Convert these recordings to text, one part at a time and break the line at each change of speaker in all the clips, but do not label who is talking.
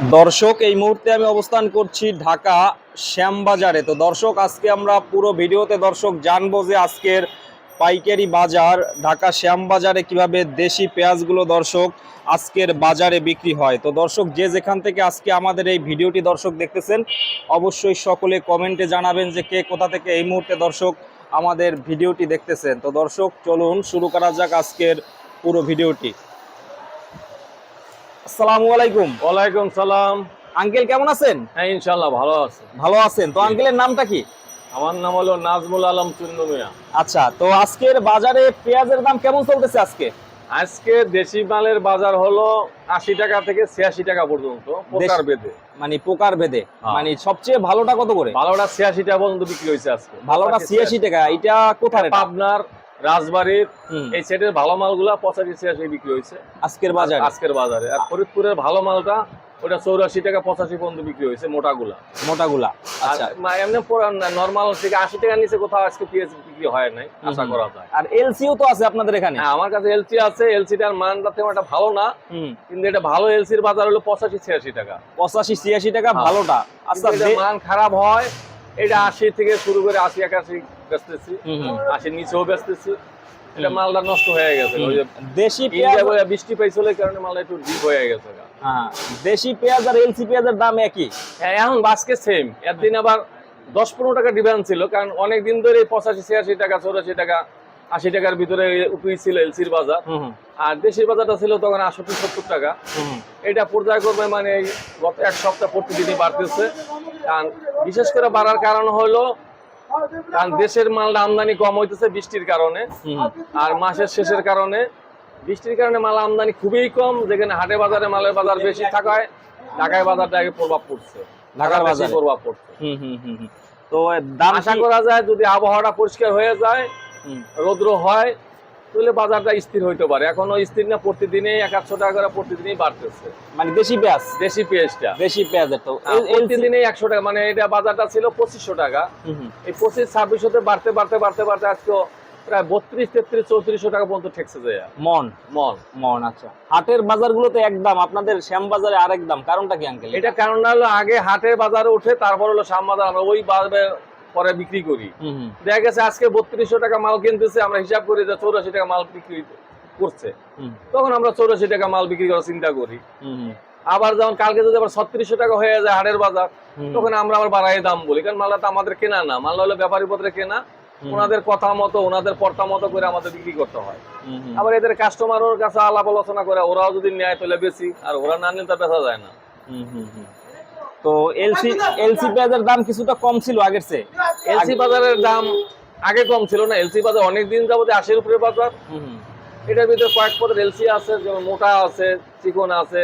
দর্শক, এই মুহূর্তে আমি অবস্থান করছি ঢাকা শ্যামবাজারে। তো দর্শক, আজকে আমরা পুরো ভিডিওতে দর্শক জানব যে আজকের পাইকারি বাজার ঢাকা শ্যামবাজারে কীভাবে দেশি পেঁয়াজগুলো দর্শক আজকের বাজারে বিক্রি হয়। তো দর্শক, যে যেখান থেকে আজকে আমাদের এই ভিডিওটি দর্শক দেখতেছেন, অবশ্যই সকলে কমেন্টে জানাবেন যে কে কোথা থেকে এই মুহূর্তে দর্শক আমাদের ভিডিওটি দেখতেছেন। তো দর্শক, চলুন শুরু করা যাক আজকের পুরো ভিডিওটি। আসসালামু আলাইকুম।
ওয়ালাইকুম সালাম।
আঙ্কেল কেমন আছেন?
হ্যাঁ ভালো আছে।
ভালো আছেন। তো আঙ্কেলের নামটা কি?
আমার নাম হলো নাজমুল আলম চুন্নু মিয়া
আচ্ছা তো আজকের বাজারে পেঁয়াজের দাম কেমন চলতেছে আজকে?
আজকে দেশি মালের বাজার হলো আশি টাকা থেকে ছিয়াশি টাকা পর্যন্ত প্রকার বেঁধে।
মানে পোকার ভেদে
হ্যাঁ।
মানে সবচেয়ে ভালোটা কত করে?
ভালোটা ছিয়াশি টাকা পর্যন্ত বিক্রি হয়েছে আজকে।
ভালোটা ছিয়াশি টাকা। এটা কোথায়? এটা?
পাবনার রাজবাড়ির এই সাইডের ভালো মালগুলা পঁচাশি ছিয়াশি বিক্রি হয়েছে।
আজকের বাজারে?
আজকের বাজারে। আর ফরিদপুরের ভালো মালটা ওটা চৌরাশি টাকা পঁচাশি পর্যন্ত বিক্রি হয়েছে মোটাগুলা।
মোটাগুলা? আচ্ছা।
এমনি নর্মাল থেকে আশি টাকার নিচে কোথাও আজকে পেঁয়াজ বিক্রি হয় নাই আশা করা যায়।
আর এলসিও তো আছে আপনাদের এখানে?
হ্যাঁ আমার কাছে এলসি আছে এলসিটার মানটা তেমন একটা ভালো না। কিন্তু এটা ভালো এলসির বাজার হলো পঁচাশি ছিয়াশি টাকা।
পঁচাশি ছিয়াশি টাকা। ভালোটা। আচ্ছা
মান খারাপ হয় এটা আশি থেকে শুরু করে আশি একাশি বেচতেছি। আশির নিচেও বেচতেছি। এটা মালটা নষ্ট হয়ে গেছে। ওই
দেশি পেঁয়াজ
বৃষ্টি পাইছিল কারণে মালটা একটু ডিপ হয়ে গেছে।
হ্যাঁ দেশি পেঁয়াজ আর এলসি পেঁয়াজের দাম একই?
হ্যাঁ, এখন বাসকে সেম একদিন আবার দশ পনেরো টাকা ডিফারেন্স ছিল কারণ অনেকদিন ধরে পঁচাশি ছিয়াশি টাকা চৌরাশি টাকা আশি টাকার ভিতরে উঠেই ছিল এলসির বাজার আর দেশের বাজারটা ছিল তখন আষট্টি সত্তর টাকা। এটা পর্যায়ক্রমে মানে গত এক সপ্তাহ প্রতিদিনই বাড়তেছে কারণ বিশেষ করে বাড়ার কারণ হলো কারণ দেশের মালটা আমদানি কম হইতেছে বৃষ্টির কারণে। আর মাসের শেষের কারণে বৃষ্টির কারণে মাল আমদানি খুবই কম যেখানে হাটে বাজারে মালের বাজার বেশি থাকায় ঢাকায় বাজারটা আগে প্রভাব পড়ছে
ঢাকার বাজারে।
প্রভাব পড়ছে
হুম হুম হুম হুম। তো দাম
আশা করা যায় যদি আবহাওয়াটা পরিষ্কার হয়ে যায় রৌদ্র হয় তাহলে বাজারটা স্থির হইতে পারে। এখনও স্থির না প্রতিদিনই এক আটশো টাকা করে প্রতিদিনই বাড়তেছে।
মানে দেশি পেঁয়াজ?
দেশি পেঁয়াজটা।
দেশি পেঁয়াজের তো এল-
একশো টাকা মানে এটা বাজারটা ছিল পঁচিশশো টাকা। এই পঁচিশ ছাব্বিশ হতে বাড়তে বাড়তে বাড়তে বাড়তে আজকে প্রায় বত্রিশ তেত্রিশ চৌত্রিশশো টাকা পর্যন্ত ঠেকছে যায়
মন?
মন।
মন আচ্ছা। হাটের বাজারগুলোতে একদম আপনাদের শ্যাম বাজারে আরেক দাম। কারণটা কি আঙ্কেল?
এটা কারণ হলো আগে হাটের বাজারে উঠে তারপর হলো শাম বাজার। আমরা ওই বাজারে পরে বিক্রি করি। দেখা গেছে আজকে বত্রিশশো টাকা মাল কিনতেছে আমরা হিসাব করি যে চৌরাশি টাকা মাল বিক্রি করছে। তখন আমরা চৌরাশি টাকা মাল বিক্রি করার চিন্তা করি। আবার যেমন কালকে যদি আবার ছত্রিশশো টাকা হয়ে যায় হাটের বাজার তখন আমরা আবার বাড়াই দাম বলি। কারণ মালটা তো আমাদের কেনা না। মাল হলো ব্যাপারী পত্রে কেনা। ওনাদের কথা মতো ওনাদের পর্তা মতো করে আমাদের বিক্রি করতে হয়। আবার এদের কাস্টমারের কাছে আলাপ আলোচনা করে ওরাও যদি নেয় তাহলে বেশি। আর ওরা না নিলে তা বেচা যায় না।
তো এলসি এলসি পেঁয়াজের দাম কিছুটা কম ছিল আগের চেয়ে।
এলসি বাজারের দাম আগে কম ছিল না এলসি বাজার অনেক দিন যাবত আশির উপরে বাজার। এটার ভিতরে কয়েক পদের এলসি আছে যেমন মোটা আছে চিকন আছে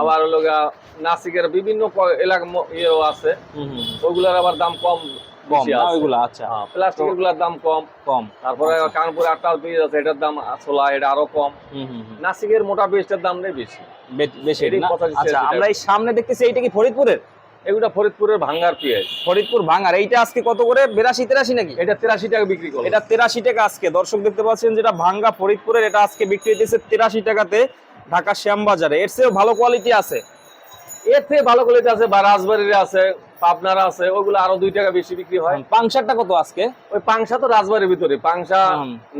আবার হলো নাসিকের বিভিন্ন এলাকা ইয়েও আছে। ওগুলার আবার দাম কম
কম
বেশি আছে।
ওইগুলো
প্লাস্টিকেরগুলার দাম কম।
কম
তারপরে। কানপুরে আটটা পেঁয়াজ আছে এটার দাম ছোলা এটা আরও কম।
হুম হুম হুম।
নাসিকের মোটা পেঁয়াজটার দাম নেই বেশি।
বে- না? আচ্ছা আমরা এই সামনে দেখতেছি এইটা কি ফরিদপুরের?
এগুলা ফরিদপুরের ভাঙ্গার পেঁয়াজ
ফরিদপুর ভাঙার এইটা আজকে কত করে? বিরাশি তেরাশি নাকি?
এটা তেরাশি টাকা বিক্রি করো
এটা তেরাশি টাকা আজকে। দর্শক দেখতে পাচ্ছেন যেটা ভাঙ্গা ফরিদপুরের এটা আজকে বিক্রি হইতেছে তেরাশি টাকাতে ঢাকা শ্যামবাজারে এর চেয়েও ভালো কোয়ালিটি আছে।
এর থেকে ভালো কোয়ালিটি আছে বা রাজবাড়ির আছে পাবনার আছে ওগুলো আরও দুই টাকা বেশি বিক্রি হয়।
পাংশারটা কত আজকে?
ওই পাংশা তো রাজবাড়ির ভিতরে পাংশা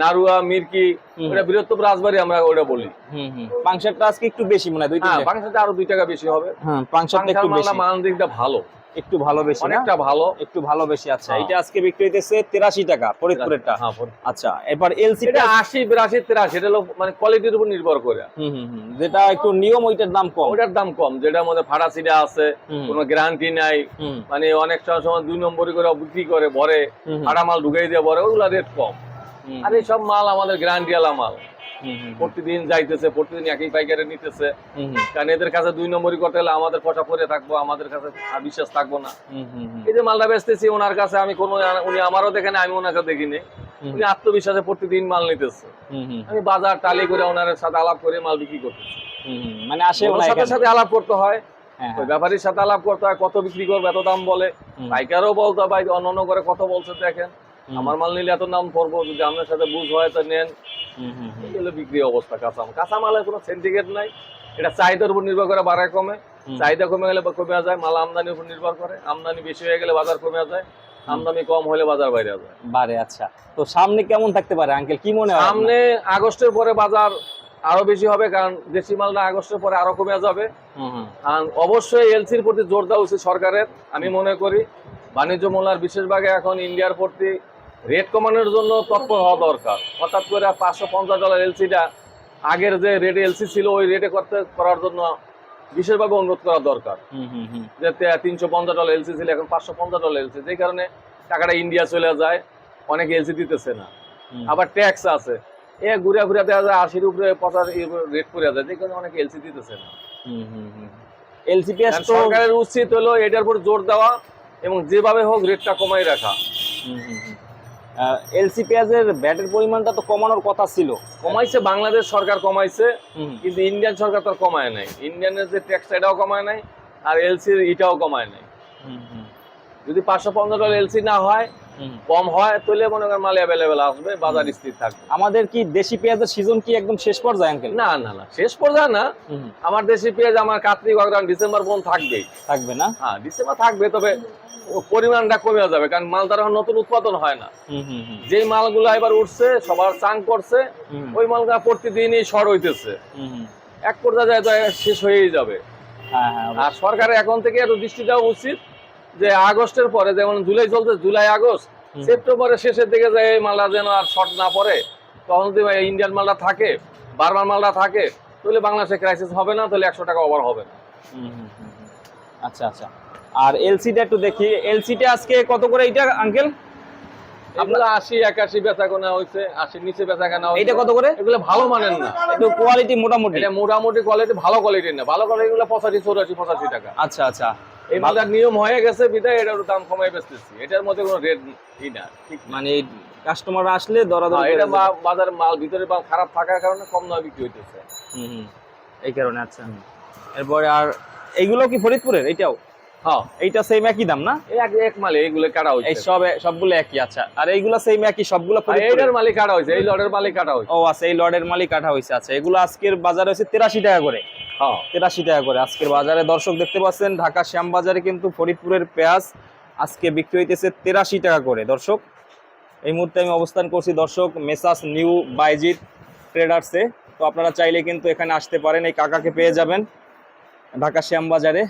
নারুয়া মির্কি। ওটা বৃহত্তম রাজবাড়ি আমরা ওটা বলি।
পাংশারটা আজকে একটু বেশি মনে হয় দুই
হ্যাঁ
টাকা।
পাংশাটা আরও দুই টাকা বেশি হবে।
হ্যাঁ পাংশারটা একটু বেশি।
মান দিকটা ভালো।
একটু ভালো বেশি
অনেকটা ভালো।
একটু ভালো বেশি আচ্ছা।
হ্যাঁ।
এটা আজকে বিক্রি হইতেছে তেরাশি টাকা ফরিদপুরেরটা।
হ্যাঁ,
আচ্ছা এবার এলসি
এটা আশি বিরাশি তেরাশি এটা হলো মানে কোয়ালিটির উপর নির্ভর করে।
হুম হুম হুম। যেটা একটু নিয়ম ওইটার দাম কম।
ওটার দাম কম যেটার মধ্যে ফাটা সিডা আছে কোনো গ্যারান্টি নাই। মানে অনেক সময় সময় দুই নম্বরই করে বিক্রি করে ভরে। ফাটা মাল ঢুকাই দিয়ে ভরে ওগুলা রেট কম। আর এই সব মাল আমাদের গ্যারান্টি আলা মাল। প্রতিদিন যাইতেছে প্রতিদিন একই পাইকারে নিতেছে। কারণ এদের কাছে দুই নম্বরই করতে হলে আমাদের পয়সা পরে থাকব আমাদের কাছে বিশ্বাস থাকব না। এই যে মালটা বেচতেছি ওনার কাছে আমি কোনো উনি আমারও দেখেন আমি ওনাকে দেখিনি। উনি আত্মবিশ্বাসে প্রতিদিন মাল নিতেছে। আমি বাজার টালি করে ওনার সাথে আলাপ করে মাল বিক্রি করতেছি।
মানে আসে
সাথে সাথে আলাপ করতে হয়।
হ্যাঁ,
ব্যাপারীর সাথে আলাপ করতে হয় কত বিক্রি করবে এত দাম বলে। পাইকারও বলতে হয় অন্য অন্য করে কত বলছে দেখেন। আমার মাল নিলে এত দাম পড়ব যদি আপনার সাথে বুঝ হয় তো নেন। বিক্রি অবস্থা কাঁচা মাল কাঁচা কোনো সিন্ডিকেট নাই। এটা চাহিদার উপর নির্ভর করে বাড়ায় কমে। চাহিদা কমে গেলে কমে যায় মাল আমদানির উপর নির্ভর করে। আমদানি বেশি হয়ে গেলে বাজার কমে যায়। আমদানি কম হলে বাজার বাইরে যায়।
বারে আচ্ছা। তো সামনে কেমন থাকতে পারে আঙ্কেল কি মনে হয়
সামনে আগস্টের পরে বাজার আরও বেশি হবে কারণ দেশি মালটা আগস্টের পরে আরও কমে যাবে। আর অবশ্যই এলসির প্রতি জোর দেওয়া উচিত সরকারের আমি মনে করি। বাণিজ্য মোলার বিশেষভাবে এখন ইন্ডিয়ার প্রতি রেট কমানোর জন্য তৎপর হওয়া দরকার। হঠাৎ করে পাঁচশো পঞ্চাশ ডলার এলসিটা আগের যে রেটে এলসি ছিল ওই রেটে করতে করার জন্য বিশেষভাবে অনুরোধ করা দরকার। যে তিনশো পঞ্চাশ ডলার এলসি ছিল এখন পাঁচশো পঞ্চাশ ডলার এলসি। যেই কারণে টাকাটা ইন্ডিয়া চলে যায় অনেকে এলসি দিতেছে না। আবার ট্যাক্স আছে। এ ঘুরে ঘুরে দেওয়া যায় আশির উপরে পঁচাশ রেট করে যায়। যে কারণে অনেকে এলসি দিতেছে না।
এলসিপিএস
সরকারের উচিত হলো এটার উপর জোর দেওয়া এবং যেভাবে হোক রেটটা কমাই রাখা।
এলসিপিএস পেঁয়াজের ব্যাটের পরিমাণটা তো কমানোর কথা ছিল।
কমাইছে বাংলাদেশ সরকার কমাইছে
হুম,
কিন্তু ইন্ডিয়ান সরকার তো আর কমায় নাই। ইন্ডিয়ানের যে ট্যাক্স এটাও কমায় নাই আর এলসির ইটাও কমায় নাই।
হুম, হুম,
যদি পাঁচশো পঞ্চাশ ডলার এলসি না হয়। কম হয় তাহলে মনে করেন মাল অ্যাভেলেবেল আসবে বাজার স্থির থাকবে।
আমাদের কি দেশি পেঁয়াজের সিজন কি একদম শেষ পর্যায়ে আঙ্কেল
না না না শেষ পর্যায়ে না। আমার দেশি পেঁয়াজ আমার কার্তিক অগ্রাম ডিসেম্বর পর্যন্ত থাকবেই।
থাকবে না?
হ্যাঁ ডিসেম্বর থাকবে তবে পরিমাণটা কমে যাবে কারণ মাল তার নতুন উৎপাদন হয় না। যেই মালগুলো এবার উঠছে সবার চাং করছে ওই মালগুলো প্রতিদিনই শর্ট হইতেছে। এক পর্যায়ে যায় শেষ হয়েই যাবে।
হ্যাঁ হ্যাঁ
আর সরকারের এখন থেকে একটু দৃষ্টি দেওয়া উচিত যে আগস্টের পরে যেমন জুলাই চলছে জুলাই আগস্ট সেপ্টেম্বরের শেষের দিকে যায় এই মালটা যেন আর শর্ট না পড়ে তখন যদি ইন্ডিয়ান মালটা থাকে বারবার মালটা থাকে তাহলে বাংলাদেশে ক্রাইসিস হবে না তাহলে একশো টাকা ওভার হবে না।
আচ্ছা আচ্ছা। আর এলসিটা একটু দেখি। এলসিটা আজকে কত করে এইটা আঙ্কেল
আপনার আশি একাশি বেচা কেনা হয়েছে আশির নিচে বেচা কেনা
এইটা কত করে?
এগুলো ভালো না।
একটু কোয়ালিটি মোটামুটি।
এটা মোটামুটি কোয়ালিটি ভালো কোয়ালিটির না। ভালো পঁচাশি চৌরাশি পঁচাশি টাকা।
আচ্ছা আচ্ছা।
এই নিয়ম হয়ে গেছে এটার দাম কমাই বেচতেছি। এটার মধ্যে কোনো রেট ই না ঠিক
মানে কাস্টমার আসলে দরাদরি
হ্যাঁ, এটা বাজার মাল ভিতরে মাল খারাপ থাকার কারণে কম দামে বিক্রি হইতেছে।
হুম। এই কারণে আচ্ছা। এরপরে আর এইগুলো কি ফরিদপুরের? এইটাও?
হ্যাঁ।
এইটা সেম একই দাম না?
এক এক মালে এইগুলো কাটা
এই সব সবগুলো একই আচ্ছা। আর এইগুলো সেম একই সবগুলো
এইটার মালিক কাটা হয়েছে এই লটের মালিক কাটা হয়েছে
ও আচ্ছা এই লর্ডের মালিক কাটা হয়েছে আচ্ছা এগুলো আজকের বাজারে হচ্ছে তেরাশি টাকা করে।
হ্যাঁ।
তেরাশি টাকা করে। আজকের বাজারে দর্শক দেখতে পাচ্ছেন, ঢাকা শ্যামবাজারে কিন্তু ফরিদপুরের পেঁয়াজ আজকে বিক্রি হইতেছে তেরাশি টাকা করে। দর্শক, এই মুহূর্তে আমি অবস্থান করছি দর্শক মেসাস নিউ বাইজিৎ ট্রেডার্সে তো আপনারা চাইলে কিন্তু এখানে আসতে পারেন, এই কাকাকে পেয়ে যাবেন ঢাকা শ্যামবাজারে।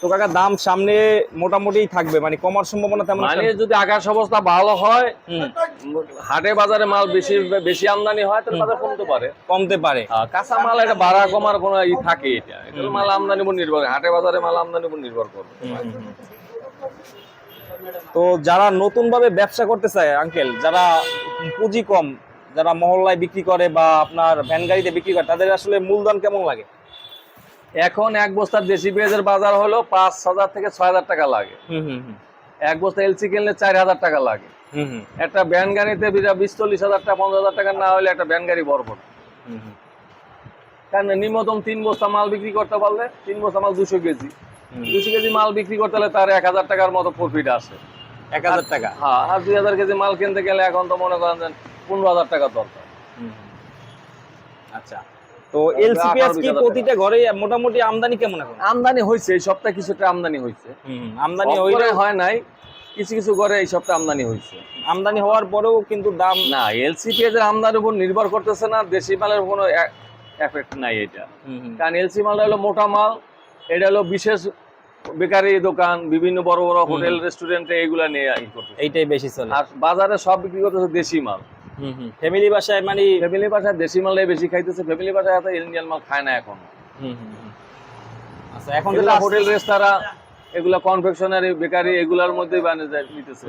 তো কাকা দাম সামনে মোটামুটি থাকবে মানে কমার সম্ভাবনা তেমন
মানে যদি আকাশ অবস্থা ভালো হয় হাটে বাজারে মাল বেশি বেশি আমদানি হয় তাহলে বাজার কমতে পারে।
কমতে পারে।
কাঁচা মাল এটা ভাড়া কমার কোনো ই থাকে এটা। এটা মাল আমদানির উপর নির্ভর করে হাটে বাজারে মাল আমদানির উপর নির্ভর করবে।
তো যারা নতুন ভাবে ব্যবসা করতে চায় আঙ্কেল যারা পুঁজি কম যারা মহল্লায় বিক্রি করে বা আপনার ভ্যান গাড়িতে বিক্রি করে তাদের আসলে মূলধন কেমন লাগে?
এখন এক বস্তার দেশি পেঁয়াজের বাজার হলো পাঁচ হাজার থেকে ছয় হাজার টাকা লাগে। এক বস্তা এলসি কিনলে চার হাজার টাকা লাগে। একটা ব্যান গাড়িতে বিশ চল্লিশ হাজার টাকা পঞ্চাশ হাজার টাকা না হলে একটা ভ্যান গাড়ি
হুম
কারণ নিম্নতম তিন বস্তা মাল বিক্রি করতে পারলে তিন বস্তা মাল দুশো কেজি। দুশো কেজি মাল বিক্রি করতে হলে তার এক হাজার টাকার মতো প্রফিট আসে।
এক হাজার টাকা?
হ্যাঁ আর দুই হাজার কেজি মাল কিনতে গেলে এখন তো মনে করেন পনেরো হাজার টাকা দরকার।
আচ্ছা। তো এলসিপিএস কি প্রতিটা ঘরে মোটামুটি আমদানি কেমন এখন?
আমদানি হয়েছে এই সপ্তাহে কিছুটা আমদানি হয়েছে
আমদানি হইলে
হয় নাই কিছু কিছু করে এই সপ্তাহে আমদানি হয়েছে
আমদানি হওয়ার পরেও কিন্তু দাম
না এলসিপি এর আমদানির উপর নির্ভর করতেছে না দেশি মালের কোনো এফেক্ট নাই এটা। কারণ এলসি মালটা হলো মোটা মাল এটা হলো বিশেষ বেকারি দোকান বিভিন্ন বড় বড় হোটেল রেস্টুরেন্টে এইগুলা নিয়ে
এইটাই বেশি চলে।
আর বাজারে সব বিক্রি করতেছে দেশি মাল।
ফ্যামিলি বাসায় মানে
ফ্যামিলি বাসায় দেশি মালটাই বেশি খাইতেছে ফ্যামিলি বাসায় এত ইন্ডিয়ান মাল খায় না এখন।
হুম হুম হুম। আচ্ছা এখন যেটা
হোটেল রেস্তোরাঁ এগুলা কনফেকশনারি বেকারি এগুলার মধ্যেই বানিয়ে নিতেছে।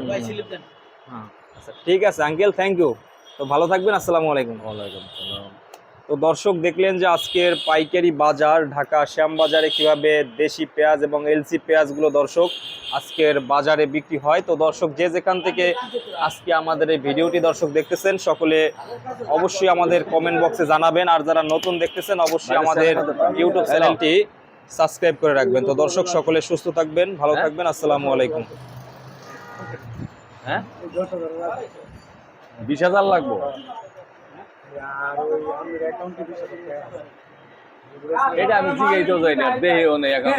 হ্যাঁ। আচ্ছা ঠিক আছে আঙ্কেল থ্যাংক ইউ তো ভালো থাকবেন আসসালামু আলাইকুম।
ওয়ালাইকুম আসসালাম।
তো দর্শক দেখলেন যে আজকের পাইকারি বাজার ঢাকা শ্যামবাজারে কীভাবে দেশি পেঁয়াজ এবং এলসি পেঁয়াজগুলো দর্শক আজকের বাজারে বিক্রি হয়। তো দর্শক যে যেখান থেকে আজকে আমাদের এই ভিডিওটি দর্শক দেখতেছেন সকলে অবশ্যই আমাদের কমেন্ট বক্সে জানাবেন। আর যারা নতুন দেখতেছেন অবশ্যই আমাদের ইউটিউব চ্যানেলটি সাবস্ক্রাইব করে রাখবেন। তো দর্শক সকলে সুস্থ থাকবেন ভালো থাকবেন আসসালামু আলাইকুম।
হ্যাঁ? বিশ হাজার লাগবো? এটা আমি জিজ্ঞাসা যাই না দেহেও নেই এখন